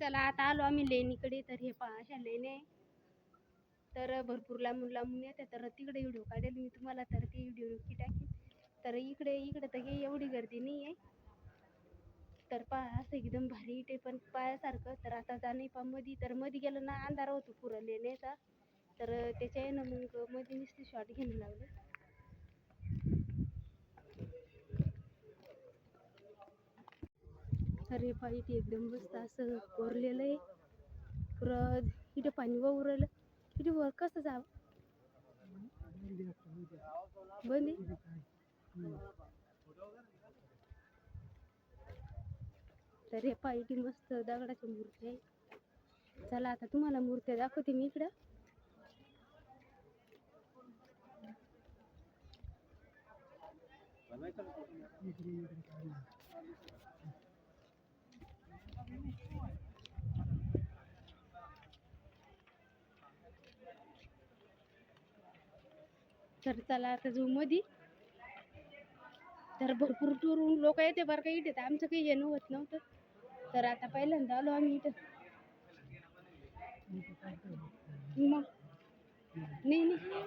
चला आता आलो आम्ही लेणीकडे तर हे पहा अशा लेण्या आहे. तर भरपूर लांबून लांबून येते तर तिकडे व्हिडिओ काढेल मी तुम्हाला तर ते व्हिडिओ नक्की टाकेल तर इकडे इकडे तर काही एवढी गर्दी नाही आहे तर पहा असं एकदम भारी इथे पण पायासारखं तर आता जाणे पा मधी. तर मध्ये गेलं ना अंधार होतो पुरं लेण्याचा. तर त्याच्या यानं मग मध्ये नुसते शॉट घ्यायला लागले. अरे पहा ते एकदम मस्त असं कोरलेलं आहे. पुरं इथे पाणी वावरलं राहिलं इथे वर कसं जावं? बंद तर हे पहा मस्त दगडाची मूर्ती आहे. चला आता तुम्हाला मूर्त्या दाखवते मी इकडं. तर चला आता जाऊ मधी. तर भरपूर टूरून लोक येते बरं का इथे. तर आमचं काही येणं होत नव्हतं. तर आता पहिल्यांदा आलो आम्ही इथं. मग? नाही नाही.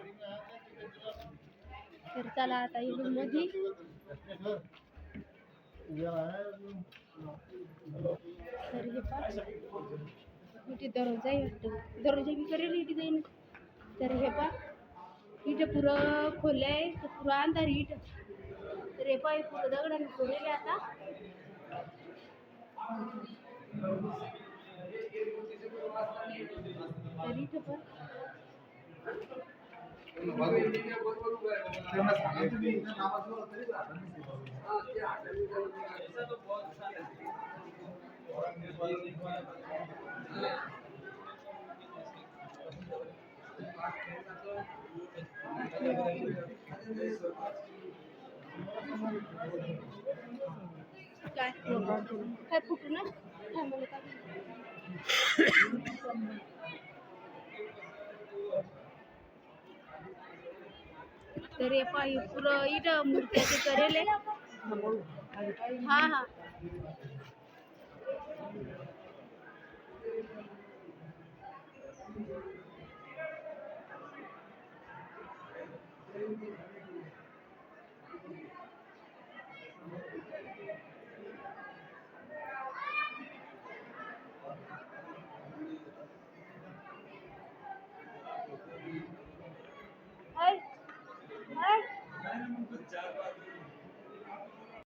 तर चला आता येऊ मधी तर हे पहा इथे दरवाजा आहे वाटतं दरवाजा बी करेल इथे जाईन. तर हे पा इथे पुरं खोल्या आहे तर पुरं अंधार इट तर हे पा हे पुरं दगडाने खोलेले आता. तर इथं पण काय काय? फुटू ना? तर हे पाय पुरं इथं मूर्त्याचे करेल आहे. हा हा. Hey. Hey.